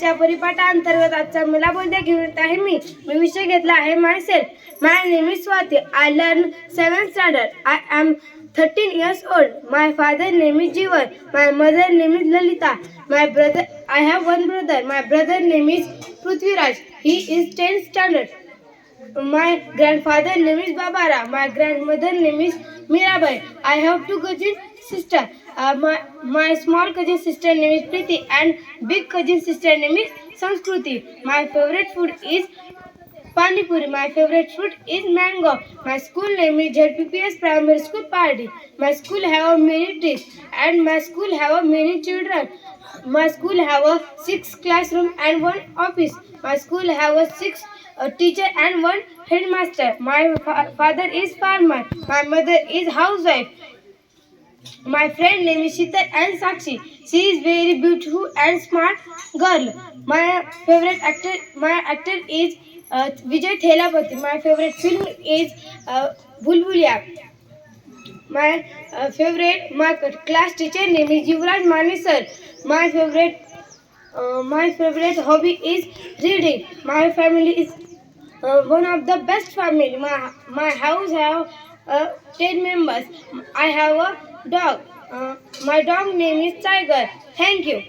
आजच्या परिपाठांतर्गत आजचा मला बोलते घेऊन येत आहे मी. मी विषय घेतला आहे myself my name is Swati I learn seven standard I am thirteen years old my father name is Jeevan my mother name is Lalita my brother I have one brother my brother name is Prithviraj he is ten standard My grandfather name is Babara. My grandmother name is Mirabai. I have two cousin sister. Uh, my my small cousin sister name is Preeti and big cousin sister name is Sanskruti. My favorite food is Pani Puri. My favorite fruit is mango. My school name is ZPPS Primary School Party. My school have many trees and my school have many children. My school have a six classroom and one office. My school have a six a teacher and one headmaster. My fa- father is farmer. My mother is housewife. My friend name is Shita and Sakshi. She is very beautiful and smart girl. My favorite actor, my actor is uh, Vijay Thelapathy. My favorite film is uh, Bulbulia. My uh, favorite my class teacher name is Yuvraj Mani sir. My favorite uh, my favorite hobby is reading. My family is uh, one of the best family. My my house have uh, ten members. I have a dog. Uh, my dog name is Tiger. Thank you.